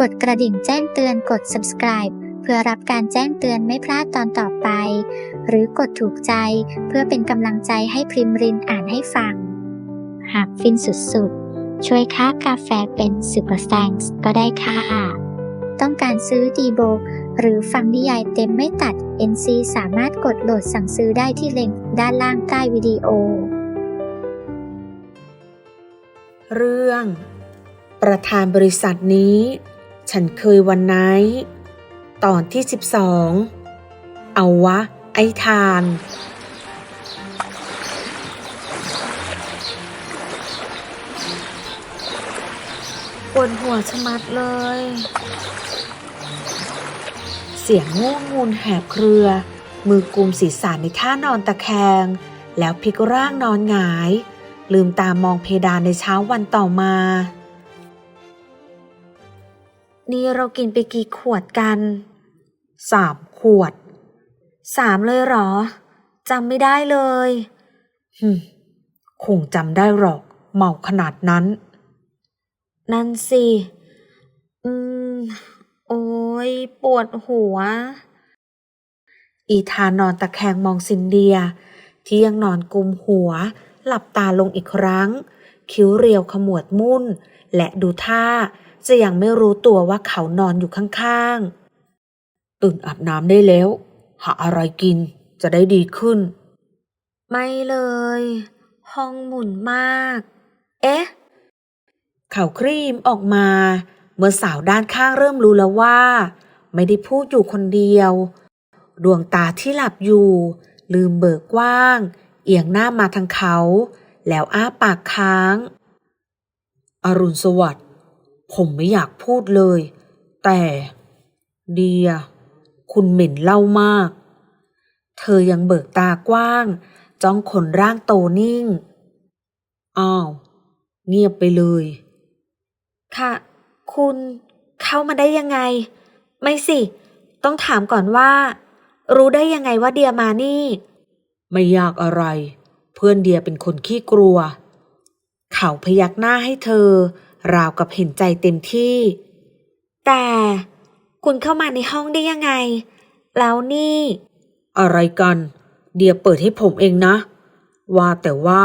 กดกระดิ่งแจ้งเตือนกด subscribe เพื่อรับการแจ้งเตือนไม่พลาดตอนต่อไป หรือกดถูกใจเพื่อเป็นกำลังใจให้พริมรินอ่านให้ฟัง หากฟินสุดๆ ช่วยค่ากาแฟเป็นซูเปอร์แซงก็ได้ค่ะ ต้องการซื้อดีโบ หรือฟังนิยายเต็มไม่ตัด NC สามารถกดโหลดสั่งซื้อได้ที่ลิงก์ด้านล่างใต้วิดีโอ เรื่อง ประธานบริษัทนี้ ฉันเคยวันไนตอนที่ 12 เอาวะ ไอ้ทาน ปวดหัวชะมัดเลย เสียงง่วงงูนแหบเครือ มือกุมศีรษะในท่านอนตะแคง แล้วพลิกร่างนอนหงาย ลืมตามองเพดานในเช้าวันต่อมา นี่เรากินไปกี่ขวดกันสามขวดสามเลยเหรอจำไม่ได้เลยฮึคงจำได้หรอก เมาขนาดนั้น นั่นสิ อืม โอ้ยปวดหัว อีธานอนตะแคงมองซินเดีย ที่ยังนอนกุมหัว หลับตาลงอีกครั้ง คิ้วเรียวขมวดมุ่น และดูท่า จะยังไม่รู้ตัวว่าเขานอนอยู่ข้างๆ ตื่นอาบน้ำได้แล้ว หาอะไรกินจะได้ดีขึ้น ไม่เลย ห้องหมุนมาก เอ๊ะ เขาครีมออกมา เมื่อสาวด้านข้างเริ่มรู้แล้วว่า ไม่ได้พูดอยู่คนเดียว ดวงตาที่หลับอยู่ ลืมเบิกกว้าง เอียงหน้ามาทางเขา แล้วอ้าปากค้าง อรุณสวัสดิ์ ผมไม่อยากพูดเลย แต่เดีย คุณเหม็นเหล้ามาก เธอยังเบิกตากว้าง จ้องขนร่างโตนิ่ง อ้าว เงียบไปเลย ค่ะ คุณเข้ามาได้ยังไง ไม่สิ ต้องถามก่อนว่า รู้ได้ยังไงว่าเดียมานี่ ไม่ยากอะไร เพื่อนเดียเป็นคนขี้กลัว เขาพยักหน้าให้เธอ ราวกับเห็นใจเต็มที่ แต่คุณเข้ามาในห้องได้ยังไง แล้วนี่ อะไรกัน เดียเปิดให้ผมเองนะ ว่าแต่ว่า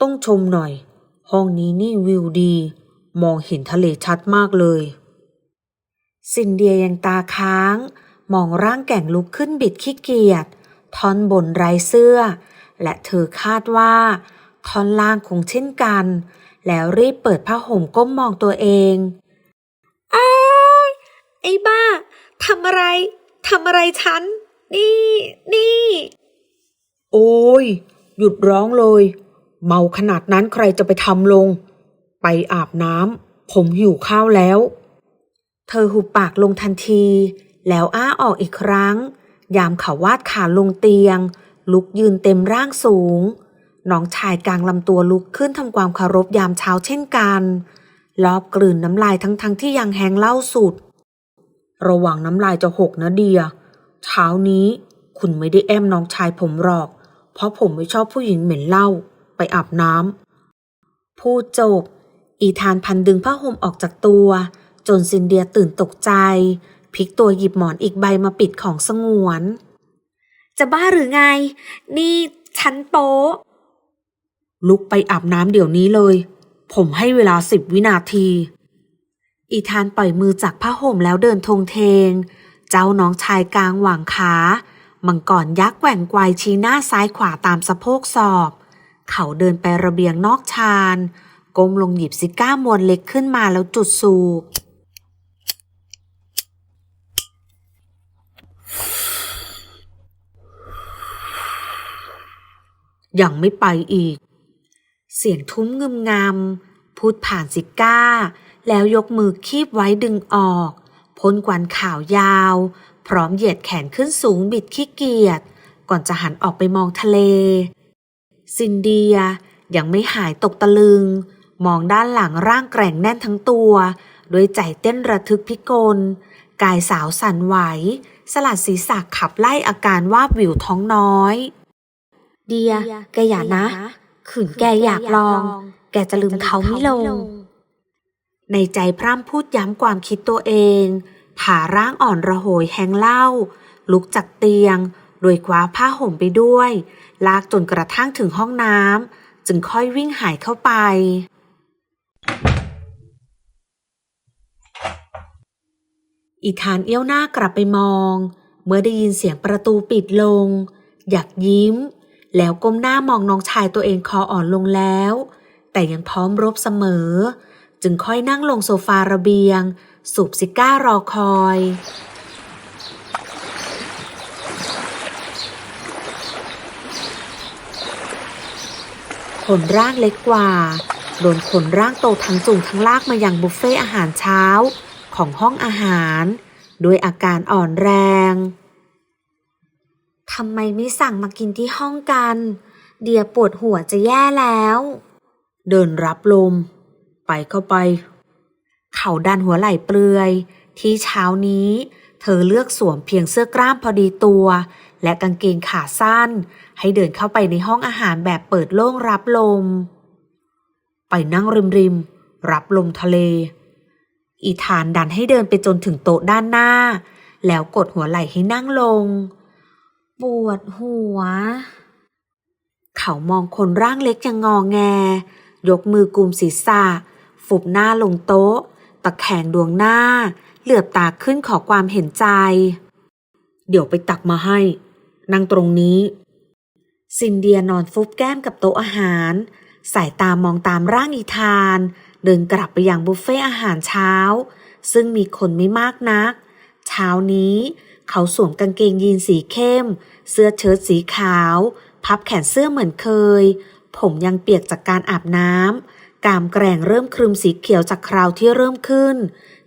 ต้องชมหน่อย ห้องนี้นี่วิวดี มองเห็นทะเลชัดมากเลย ซินเดียยังตาค้าง มองร่างแก่งลุกขึ้นบิดขี้เกียจท่อนบนไร้เสื้อ และเธอคาดว่า ท่อนล่างคงเช่นกัน แล้วรีบเปิดผ้าห่มก้มมองตัวเองอ้ายไอ้บ้าทำอะไรทำอะไรฉัน นี่ นี่ โอ้ย หยุดร้องเลย เมาขนาดนั้นใครจะไปทำลง ไปอาบน้ำผมหิวข้าวแล้ว เธอหุบปากลงทันที แล้วอ้าออกอีกครั้ง ยามเขาวาดขาลงเตียง ลุกยืนเต็มร่างสูง น้องชายกลางลำตัวลุกขึ้นทำความเคารพยามเช้าเช่นกันลอบกลืนน้ำลายทั้งๆทที่ยังแห้งเล่าสุด ระวังน้ำลายจะหกนะเดีย เช้านี้คุณไม่ได้แอมน้องชายผมหรอก เพราะผมไม่ชอบผู้หญิงเหม็นเหล้าไปอาบน้ำพูดจบ อีธานพันดึงผ้าห่มออกจากตัว จนซินเดียตื่นตกใจพลิกตัวหยิบหมอนอีกใบมาปิดของสงวน จะบ้าหรือไง นี่ฉันโป๊ ลุกไปอาบน้ำเดี๋ยวนี้เลย ผมให้เวลาสิบวินาที อีธานปล่อยมือจากผ้าห่มแล้วเดินทงเทง เจ้าน้องชายกลางหว่างขามังกรยักษ์แกว่งไกวชี้หน้าซ้ายขวาตามสะโพกศอกเขาเดินไประเบียงนอกชานก้มลงหยิบซิก้ามวนเล็กขึ้นมาแล้วจุดสูบยังไม่ไปอีก เสียงทุ้มงึมงำพูดผ่านซิก้า แล้วยกมือคีบไว้ดึงออกพ้นกวันข่าวยาว พร้อมเหยียดแขนขึ้นสูงบิดขี้เกียจก่อนจะหันออกไปมองทะเล ซินเดียยังไม่หายตกตะลึง มองด้านหลังร่างแกร่งแน่นทั้งตัวด้วยใจเต้นระทึกพิกล กายสาวสั่นไหว สลัดศีรษะขับไล่อาการวาบวิวท้องน้อย เดียแกอย่านะ ขืนแกอยากลอง แกจะลืมเขาไม่ลง ในใจพร่ำพูดย้ำความคิดตัวเอง ผ่าร่างอ่อนระโหยแหงเหล้าลุกจากเตียง โดยคว้าผ้าห่มไปด้วย ลากจนกระทั่งถึงห้องน้ำจึงค่อยวิ่งหายเข้าไปอีธานเอี้ยวหน้ากลับไปมอง เมื่อได้ยินเสียงประตูปิดลง อยากยิ้ม แล้วก้มหน้ามองน้องชายตัวเองคออ่อนลงแล้ว แต่ยังพร้อมรบเสมอ จึงค่อยนั่งลงโซฟาระเบียง สูบซิก้ารอคอย ขนร่างเล็กกว่า โดนขนร่างโตทั้งจุงทั้งลากมาอยังบุฟเฟ่อาหารเช้าของห้องอาหาร ด้วยอาการอ่อนแรง ทำไมไม่สั่งมากินที่ห้องกัน เดียปวดหัวจะแย่แล้ว เดินรับลม ไปเข้าไป เขาดันหัวไหล่เปลือย ที่เช้านี้ เธอเลือกสวมเพียงเสื้อกล้ามพอดีตัว และกางเกงขาสั้น ให้เดินเข้าไปในห้องอาหารแบบเปิดโล่งรับลม ไปนั่งริมริมๆรับลมทะเล อีธานดันให้เดินไปจนถึงโต๊ะด้านหน้า แล้วกดหัวไหล่ให้นั่งลง ปวดหัว เขามองคนร่างเล็กยังงอแง ยกมือกุมศีรษะ ฟุบหน้าลงโต๊ะ ตะแคงดวงหน้า เหลือบตาขึ้นขอความเห็นใจ เดี๋ยวไปตักมาให้ นั่งตรงนี้ ซินเดียนอนฟุบแก้มกับโต๊ะอาหาร สายตามองตามร่างอีธาน เดินกลับไปยังบุฟเฟ่อาหารเช้า ซึ่งมีคนไม่มากนัก เช้านี้ เขาสวมกางเกงยีนสีเข้ม เสื้อเชิ้ตสีขาว พับแขนเสื้อเหมือนเคย ผมยังเปียกจากการอาบน้ำ กามแกร่งเริ่มครึมสีเขียวจากคราวที่เริ่มขึ้น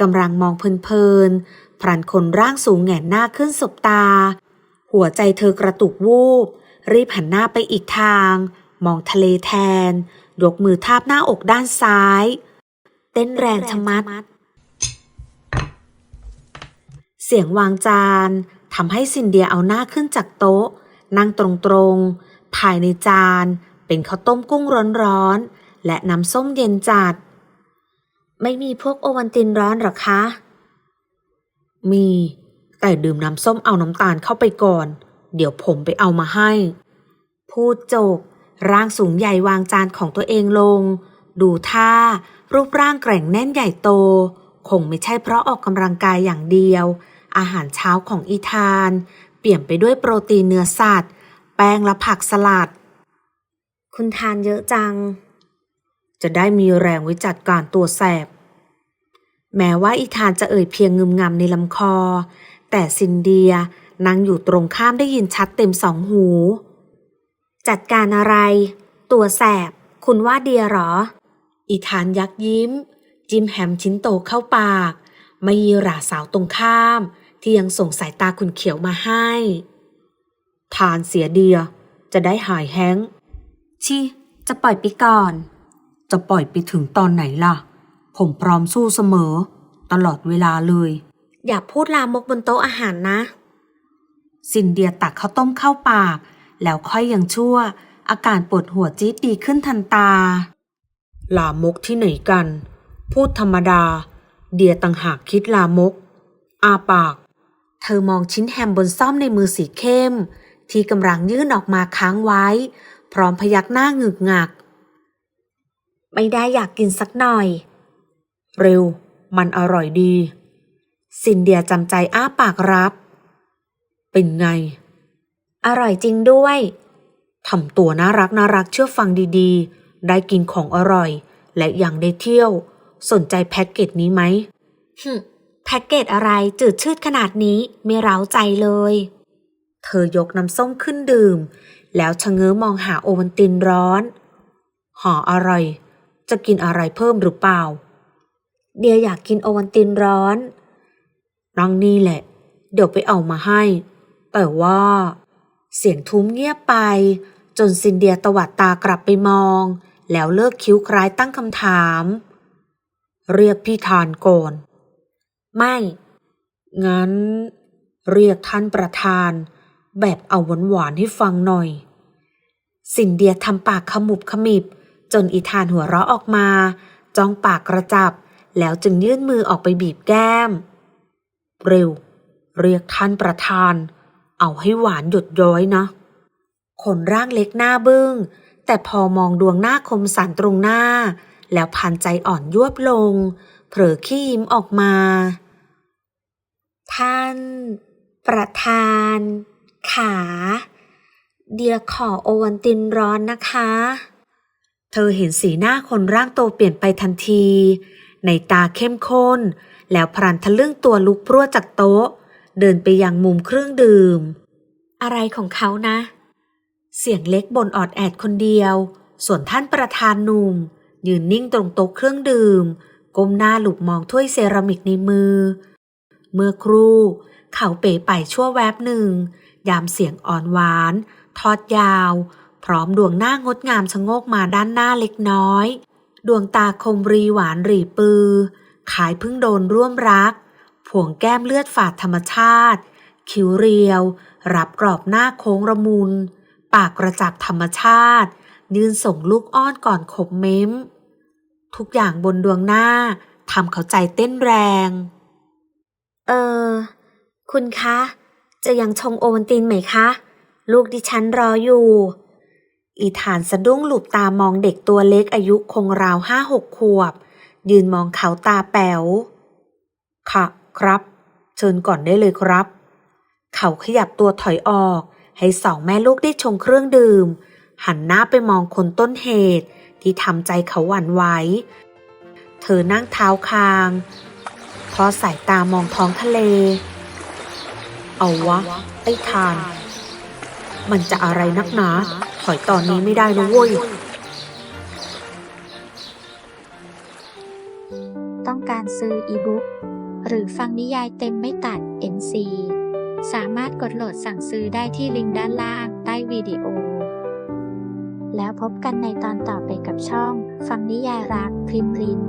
กำลังมองเพลินๆพรันคนร่างสูงแหงนหน้าขึ้นสบตา หัวใจเธอกระตุกวูบ รีบหันหน้าไปอีกทาง มองทะเลแทน ยกมือทาบหน้าอกด้านซ้าย เต้นแรงชะมัด เสียงวางจานทำให้ซินเดียเอาหน้าขึ้นจากโต๊ะ นั่งตรงๆ ภายในจาน เป็นข้าวต้มกุ้งร้อนๆ และน้ำส้มเย็นจัด ไม่มีพวกโอวันตินร้อนหรอคะ มี แต่ดื่มน้ำส้มเอาน้ำตาลเข้าไปก่อน เดี๋ยวผมไปเอามาให้ พูดจบ ร่างสูงใหญ่วางจานของตัวเองลง ดูท่า รูปร่างแกร่งแน่นใหญ่โต คงไม่ใช่เพราะออกกำลังกายอย่างเดียว อาหารเช้าของอีธาน เปี่ยมไปด้วยโปรตีนเนื้อสัตว์ แป้งและผักสลัด คุณทานเยอะจัง จะได้มีแรงไว้จัดการตัวแสบ แม้ว่าอีธานจะเอ่ยเพียงงึมงำในลำคอ แต่ซินเดียนั่งอยู่ตรงข้ามได้ยินชัดเต็มสองหู จัดการอะไร ตัวแสบ คุณว่าเดียหรอ อีธานยักยิ้ม จิ้มแฮมชิ้นโตเข้าปากไม่ยีหราสาวตรงข้าม ที่ยังส่งสายตาคุณเขียวมาให้ ทานเสียเดีย จะได้หายแห้งก์ชิจะปล่อยไปก่อน จะปล่อยไปถึงตอนไหนล่ะ ผมพร้อมสู้เสมอ ตลอดเวลาเลย อย่าพูดลามกบนโต๊ะอาหารนะ ซินเดียตักข้าวต้มเข้าปาก แล้วค่อยยังชั่ว อาการปวดหัวจี๊ดดีขึ้นทันตา ลามกที่ไหนกัน พูดธรรมดา เดียต่างหากคิดลามก อาปาก เธอมองชิ้นแฮมบนซ่อมในมือสีเข้ม ที่กำลังยื่นออกมาค้างไว้ พร้อมพยักหน้าหงึกงัก ไม่ได้อยากกินสักหน่อย เร็ว มันอร่อยดี ซินเดียจำใจอ้าปากรับ เป็นไง อร่อยจริงด้วยทำตัวน่ารักน่ารักเชื่อฟังดีๆ ได้กินของอร่อย และยังได้เที่ยว สนใจแพ็กเกจนี้ไหมฮึ แพ็กเกจอะไรจืดชืดขนาดนี้ไม่เร้าใจเลย เธอยกน้ำส้มขึ้นดื่ม แล้วชะเง้อมองหาโอวันตินร้อน ห่ออร่อย จะกินอะไรเพิ่มหรือเปล่า เดียอยากกินโอวันตินร้อนนั่งนี่แหละ เดี๋ยวไปเอามาให้ แต่ว่า เสียงทุ้มเงียบไป จนซินเดียตวัดตากลับไปมอง แล้วเลิกคิ้วคล้ายตั้งคำถาม เรียกพี่ทานก่อน ไม่ งั้น เรียกท่านประธาน แบบเอาหวานๆให้ฟังหน่อย สินเดียทำปากขมุบขมิบ จนอีธานหัวเราะออกมา จ้องปากกระจับ แล้วจึงยื่นมือออกไปบีบแก้ม เร็ว เรียกท่านประธาน เอาให้หวานหยดย้อยนะคนร่างเล็กหน้าบึง้ง แต่พอมองดวงหน้าคมสันตรงหน้า แล้วพันใจอ่อนยวบลง เผลอขี้ยิ้มออกมา ท่าน ประธาน ขา เดียขอโอวันตินร้อนนะคะ เธอเห็นสีหน้าคนร่างโตเปลี่ยนไปทันที ในตาเข้มข้น แล้วพรันทะลึ่งตัวลุกพรวดจากโต๊ะ เดินไปยังมุมเครื่องดื่ม อะไรของเขานะ เสียงเล็กบนออดแอดคนเดียว ส่วนท่านประธานหนุ่ม ยืนนิ่งตรงโต๊ะเครื่องดื่มก้มหน้าหลุบมองถ้วยเซรามิกในมือ เมื่อครู่ เขาเป๋ไปชั่วแวบหนึ่ง ยามเสียงอ่อนหวาน ทอดยาว พร้อมดวงหน้างดงามชะโงกมาด้านหน้าเล็กน้อย ดวงตาคมรีหวานหรีปือ ขายพิ่งโดนร่วมรัก ผวงแก้มเลือดฝาดธรรมชาติ คิ้วเรียว รับกรอบหน้าโค้งระมุน ปากกระจับธรรมชาติ ยืนส่งลูกอ้อนก่อนขบเม้ม ทุกอย่างบนดวงหน้าทำเขาใจเต้นแรง เออ คุณคะ จะยังชงโอวันตินไหมคะ ลูกดิฉันรออยู่ อีฐานสะดุ้งหลุบตามองเด็กตัวเล็กอายุคงราวห้าหกขวบ ยืนมองเขาตาแป๋ว ค่ะ ครับ เชิญก่อนได้เลยครับ เขาขยับตัวถอยออก ให้สองแม่ลูกได้ชงเครื่องดื่ม หันหน้าไปมองคนต้นเหตุที่ทำใจเขาหวั่นไหวเธอนั่งเท้าคาง อดสายตามองท้องทะเล เอาวะ ไอ้ทาน มันจะอะไรนักหนา ถอยตอนนี้ไม่ได้นะเว้ย ต้องการซื้ออีบุ๊กหรือฟังนิยายเต็มไม่ตัด NC สามารถกดโหลดสั่งซื้อได้ที่ลิงก์ด้านล่างใต้วิดีโอ แล้วพบกันในตอนต่อไปกับช่อง ฟังนิยายรักพริมริน